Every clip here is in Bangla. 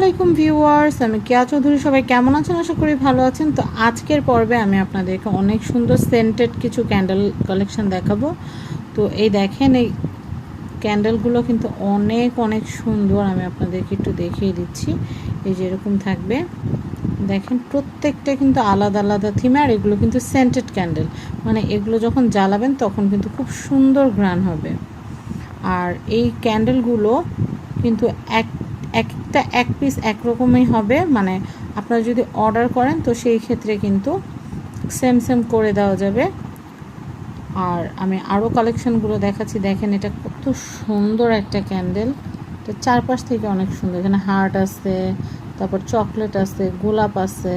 আলাইকুম ভিউয়ার্স, আমি কেয়া চৌধুরী, সবাই কেমন আছেন? আশা করি ভালো আছেন। তো আজকের পর্বে আমি আপনাদেরকে অনেক সুন্দর সেন্টেড কিছু ক্যান্ডেল কালেকশন দেখাবো। তো এই দেখেন, এই ক্যান্ডেলগুলো কিন্তু অনেক অনেক সুন্দর আমি আপনাদেরকে একটু দেখিয়ে দিচ্ছি। এই যে এরকম থাকবে। দেখেন, প্রত্যেকটা কিন্তু আলাদা আলাদা থিমে আর এগুলো কিন্তু সেন্টেড ক্যান্ডেল মানে এগুলো যখন জ্বালাবেন, তখন কিন্তু খুব সুন্দর ঘ্রাণ হবে। আর এই ক্যান্ডেলগুলো কিন্তু এক এক একটা এক পিস একরকমই হবে। মানে আপনারা যদি অর্ডার করেন, তো সেই ক্ষেত্রে কিন্তু সেম সেম করে দেওয়া যাবে। আর আমি আরও কালেকশনগুলো দেখাচ্ছি। দেখেন এটা কত সুন্দর একটা ক্যান্ডেল এটা চারপাশ থেকে অনেক সুন্দর। এখানে হার্ট আছে, তারপর চকলেট আছে, গোলাপ আছে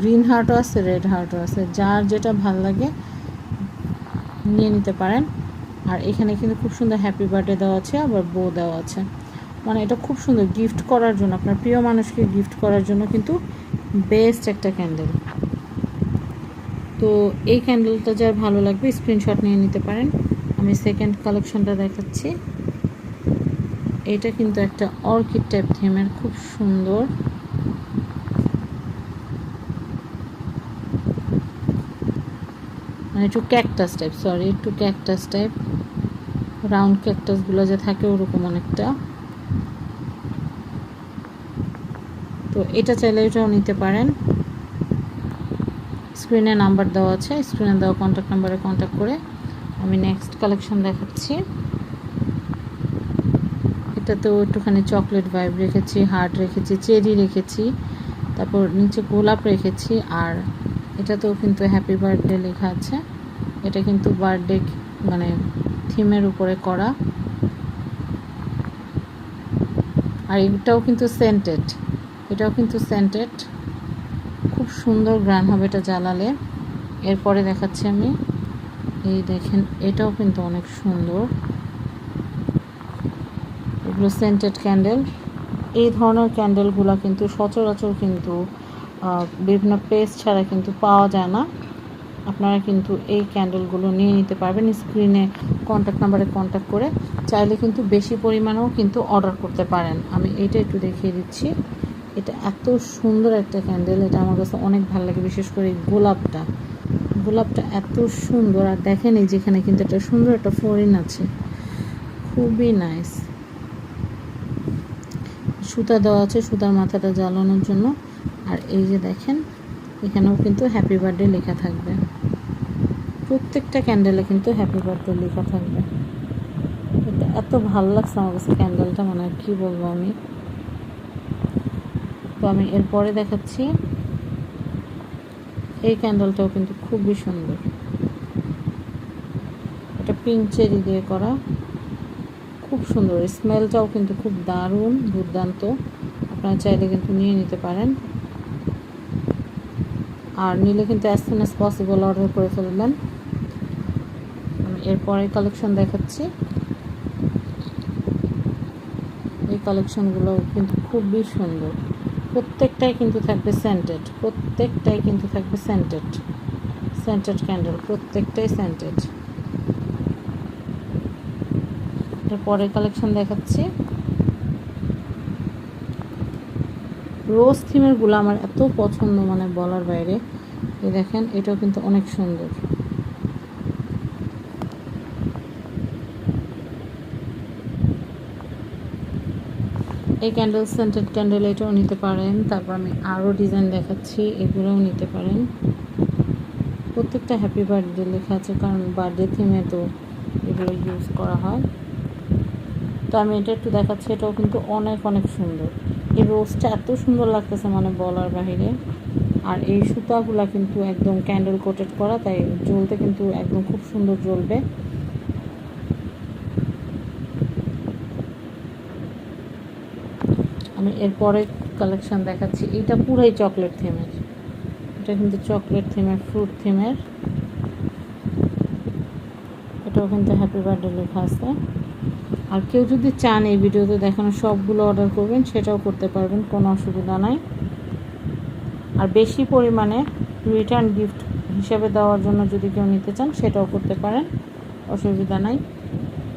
গ্রিন হার্টও আছে রেড হার্টও আছে। যার যেটা ভালো লাগে নিয়ে নিতে পারেন। আর এখানে কিন্তু খুব সুন্দর হ্যাপি বার্থডে দেওয়া আছে, আবার বউ দেওয়া আছে। মানে এটা খুব সুন্দর গিফট করার জন্য, আপনার প্রিয় মানুষকে গিফট করার জন্য কিন্তু বেস্ট একটা ক্যান্ডেল তো এই ক্যান্ডেলটা যার ভালো লাগবে স্ক্রিনশট নিয়ে নিতে পারেন। আমি সেকেন্ড কালেকশনটা দেখাচ্ছি। এটা কিন্তু একটা অর্কিড টাইপ থিমের খুব সুন্দর। মানে একটু ক্যাকটাস টাইপ সরি একটু ক্যাকটাস টাইপ রাউন্ড ক্যাকটাসগুলো যে থাকে ওরকম অনেকটা তো এটা চাইলে এটাও নিতে পারেন। স্ক্রিনে নাম্বার দেওয়া আছে স্ক্রিনে দেওয়া কন্ট্যাক্ট নাম্বারে কন্ট্যাক্ট করে আমি নেক্সট কালেকশন দেখাচ্ছি। এটাতেও একটুখানি চকলেট ভাইব রেখেছি হার্ট রেখেছি চেরি রেখেছি, তারপর নিচে গোলাপ রেখেছি আর এটাতেও কিন্তু হ্যাপি বার্থডে লেখা আছে। এটা কিন্তু বার্থডে মানে থিমের উপরে করা। আর এটাও কিন্তু সেন্টেড এটাও কিন্তু সেন্টেড খুব সুন্দর গ্রান হবে এটা জ্বালালে। এরপরে দেখাচ্ছি আমি। এই দেখেন, এটাও কিন্তু অনেক সুন্দর। এগুলো সেন্টেড ক্যান্ডেল এই ধরনের ক্যান্ডেলগুলো কিন্তু সচরাচর কিন্তু বিভিন্ন পেস্ট ছাড়া কিন্তু পাওয়া যায় না। আপনারা কিন্তু এই ক্যান্ডেলগুলো নিয়ে নিতে পারবেন। স্ক্রিনে কন্ট্যাক্ট নাম্বারে কন্ট্যাক্ট করে। চাইলে কিন্তু বেশি পরিমাণেও কিন্তু অর্ডার করতে পারেন। আমি এটা একটু দেখিয়ে দিচ্ছি। এটা এত সুন্দর একটা ক্যান্ডেল এটা আমার কাছে অনেক ভালো লাগে, বিশেষ করে গোলাপটা। গোলাপটা এত সুন্দর, আর দেখেন এই যেখানে কিন্তু একটা সুন্দর একটা ফরিন আছে। খুবই নাইস সুতা দেওয়া আছে, সুতার মাথাটা জ্বালানোর জন্য। আর এই যে দেখেন, এখানেও কিন্তু হ্যাপি বার্থডে লেখা থাকবে। প্রত্যেকটা ক্যান্ডেলে কিন্তু হ্যাপি বার্থডে লেখা থাকবে। এটা এত ভালো লাগছে আমার কাছে ক্যান্ডেলটা মানে কি বলব আমি। তো আমি এরপরে দেখাচ্ছি। এই ক্যান্ডেলটাও কিন্তু খুবই সুন্দর। এটা পিঙ্ক চেরি দিয়ে করা। খুব সুন্দর। স্মেলটাও কিন্তু খুব দারুণ, দুর্দান্ত। আপনারা চাইলে কিন্তু নিয়ে নিতে পারেন। আর নিলে কিন্তু as soon as possible order করে ফেলবেন। আমি এরপরে কালেকশন দেখাচ্ছি। এই কালেকশনগুলো কিন্তু খুবই সুন্দর। প্রত্যেকটাই কিন্তু থাকবে সেন্টেড প্রত্যেকটাই কিন্তু থাকবে সেন্টেড সেন্টেড ক্যান্ডেল প্রত্যেকটাই সেন্টেড পরের কালেকশন দেখাচ্ছি। রোজ থিমেরগুলো আমার এত পছন্দ মানে বলার বাইরে। এই দেখেন, এটাও কিন্তু অনেক সুন্দর। এই ক্যান্ডেল সেন্টেড ক্যান্ডেল এটাও নিতে পারেন। তারপর আমি আরও ডিজাইন দেখাচ্ছি, এগুলোও নিতে পারেন। প্রত্যেকটা হ্যাপি বার্থডে লেখা আছে, কারণ বার্থডে থিমে তো এগুলো ইউজ করা হয়। তো আমি এটা একটু দেখাচ্ছি, এটাও কিন্তু অনেক অনেক সুন্দর। এই রোজটা এত সুন্দর লাগতেছে মানে বলার বাহিরে। আর এই সুতাগুলা কিন্তু একদম ক্যান্ডেল কোটেড করা, তাই জ্বলতে কিন্তু একদম খুব সুন্দর জ্বলবে। আমি এরপরে কালেকশন দেখাচ্ছি। এটা পুরাই চকলেট থিমের এটা কিন্তু চকলেট থিমের ফ্রুট থিমের এটাও কিন্তু হ্যাপি বার্থডে লেখা আছে। আর কেউ যদি চান এই ভিডিওতে দেখানো সবগুলো অর্ডার করবেন, সেটাও করতে পারবেন, কোনো অসুবিধা নাই। আর বেশি পরিমাণে রিটার্ন গিফট হিসেবে দেওয়ার জন্য যদি কেউ নিতে চান, সেটাও করতে পারেন। অসুবিধা নাই।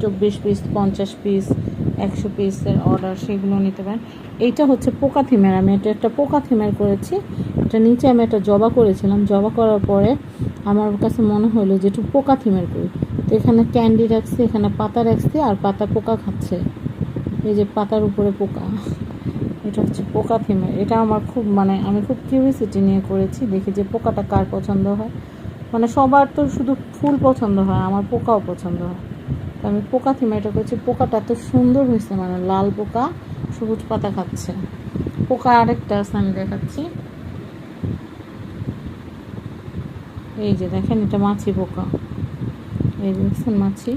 চব্বিশ পিস পঞ্চাশ পিস একশো পিসের অর্ডার সেগুলো নিতে পারেন। এইটা হচ্ছে পোকা থিমের আমি এটা একটা পোকা থিমের করেছি। এটা নিচে আমি একটা জবা করেছিলাম। জবা করার পরে আমার কাছে মনে হলো যে একটু পোকা থিমের করি। তো এখানে ক্যান্ডি রাখছি এখানে পাতা রাখছি আর পাতা পোকা খাচ্ছে। এই যে পাতার উপরে পোকা। এটা হচ্ছে পোকা থিমের এটা আমার খুব মানে আমি খুব কিউরিসিটি নিয়ে করেছি। দেখি যে পোকাটা কার পছন্দ হয়। মানে সবার তো শুধু ফুল পছন্দ হয়, আমার পোকাও পছন্দ হয়। আমি পোকা থিমে এটা করেছি। পোকাটা এত সুন্দর হয়েছে মানে লাল পোকা, সবুজ পাতা খাচ্ছে। পোকা আরেকটা আছে, আমি দেখাচ্ছি। এই যে দেখেন, এটা মাছি পোকা। এই দেখছেন মাছি?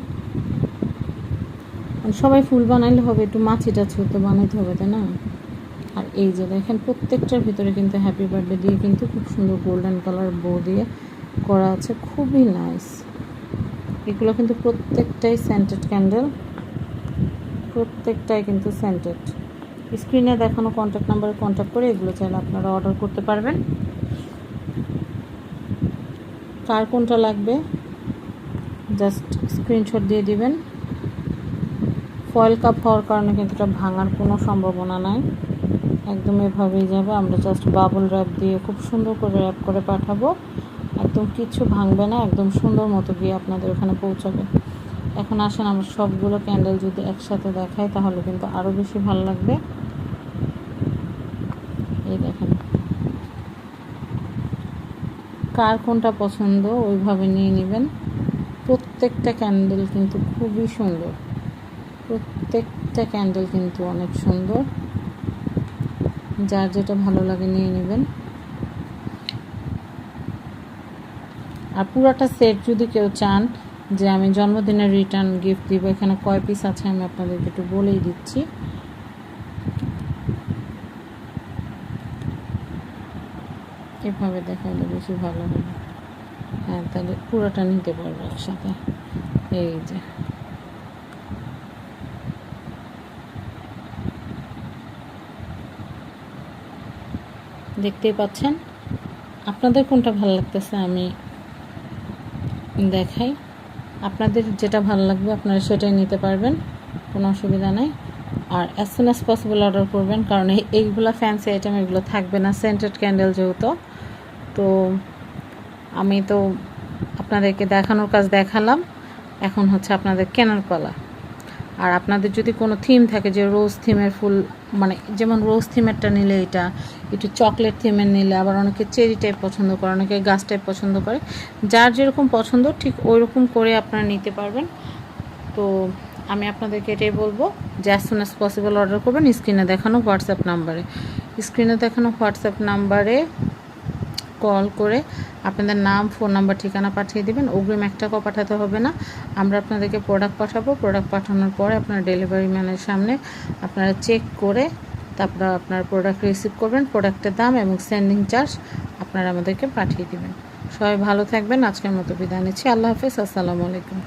মানে সবাই ফুল বানাইলে হবে, একটু মাছি টাছি তো বানাইতে হবে, তাই না? আর এই যে দেখেন, প্রত্যেকটার ভিতরে কিন্তু হ্যাপি বার্থডে দিয়ে কিন্তু খুব সুন্দর গোল্ডেন কালার বো দিয়ে করা আছে। খুবই নাইস এগুলো কিন্তু প্রত্যেকটাই সেন্টেড ক্যান্ডেল প্রত্যেকটাই কিন্তু সেন্টেড স্ক্রিনে দেখানো কন্ট্যাক্ট নাম্বারে কন্ট্যাক্ট করে এগুলো চাইলে আপনারা অর্ডার করতে পারবেন। কার কোনটা লাগবে? জাস্ট স্ক্রিনশট দিয়ে দিবেন। ফয়েল কাপ হওয়ার কারণে কিন্তু এটা ভাঙার কোনো সম্ভাবনা নাই। একদম এভাবেই যাবে। আমরা জাস্ট বাবল র্যাপ দিয়ে খুব সুন্দর করে র্যাপ করে পাঠাবো। একদম কিছু ভাঙবে না, একদম সুন্দর মতো গিয়ে আপনাদের ওখানে পৌঁছাবে। এখন আসেন, আমরা সবগুলো ক্যান্ডেল যদি একসাথে দেখাই, তাহলে কিন্তু আরও বেশি ভালো লাগবে। এই দেখেন। কার কোনটা পছন্দ, ওইভাবে নিয়ে নেবেন। প্রত্যেকটা ক্যান্ডেল কিন্তু খুবই সুন্দর। প্রত্যেকটা ক্যান্ডেল কিন্তু অনেক সুন্দর। যার যেটা ভালো লাগে নিয়ে নেবেন। আর পুরাটা সেট যদি কেউ চান যে আমি জন্মদিনের রিটার্ন গিফট দিব, এখানে কয় পিস আছে আমি আপনাদেরকে একটু বলেই দিচ্ছি। এভাবে দেখালে বেশি ভালো হবে। হ্যাঁ তাহলে পুরোটা নিতে পারব একসাথে। এই যে। দেখতেই পাচ্ছেন? আপনাদের কোনটা ভালো লাগতেছে আমি দেখাই। আপনাদের যেটা ভালো লাগবে আপনারা সেটাই নিতে পারবেন, কোনো অসুবিধা নাই। আর as soon as possible order করবেন, কারণ এই এইগুলো ফ্যান্সি আইটেম এগুলো থাকবে না সেন্টেড ক্যান্ডেল যেহেতু। তো আমি তো আপনাদেরকে দেখানোর কাজ দেখালাম, এখন হচ্ছে আপনাদের কেনার পালা। আর আপনাদের যদি কোনো থিম থাকে যে রোজ থিমের ফুল মানে যেমন রোজ থিমেরটা নিলে এটা, একটু চকলেট থিমের নিলে, আবার অনেকে চেরি টাইপ পছন্দ করে, অনেকে গাছ টাইপ পছন্দ করে, যার যেরকম পছন্দ, ঠিক ওই রকম করে আপনারা নিতে পারবেন। তো আমি আপনাদেরকে এটাই বলব যে as soon as possible order করবেন স্ক্রিনে দেখানো হোয়াটসঅ্যাপ নাম্বারে। স্ক্রিনে দেখানো হোয়াটসঅ্যাপ নাম্বারে কল করে আপনাদের নাম ফোন নাম্বার ঠিকানা পাঠিয়ে দেবেন। অগ্রিম এক টাকাও পাঠাতে হবে না। আমরা আপনাদেরকে প্রোডাক্ট পাঠাবো। প্রোডাক্ট পাঠানোর পরে আপনার ডেলিভারি ম্যানের সামনে আপনারা চেক করে তারপর আপনার প্রোডাক্ট রিসিভ করবেন। প্রোডাক্টের দাম এবং সেন্ডিং চার্জ আপনারা আমাদেরকে পাঠিয়ে দেবেন। সবাই ভালো থাকবেন। আজকের মতো বিদায় নিচ্ছি। আল্লাহ হাফিজ। আসসালামু আলাইকুম।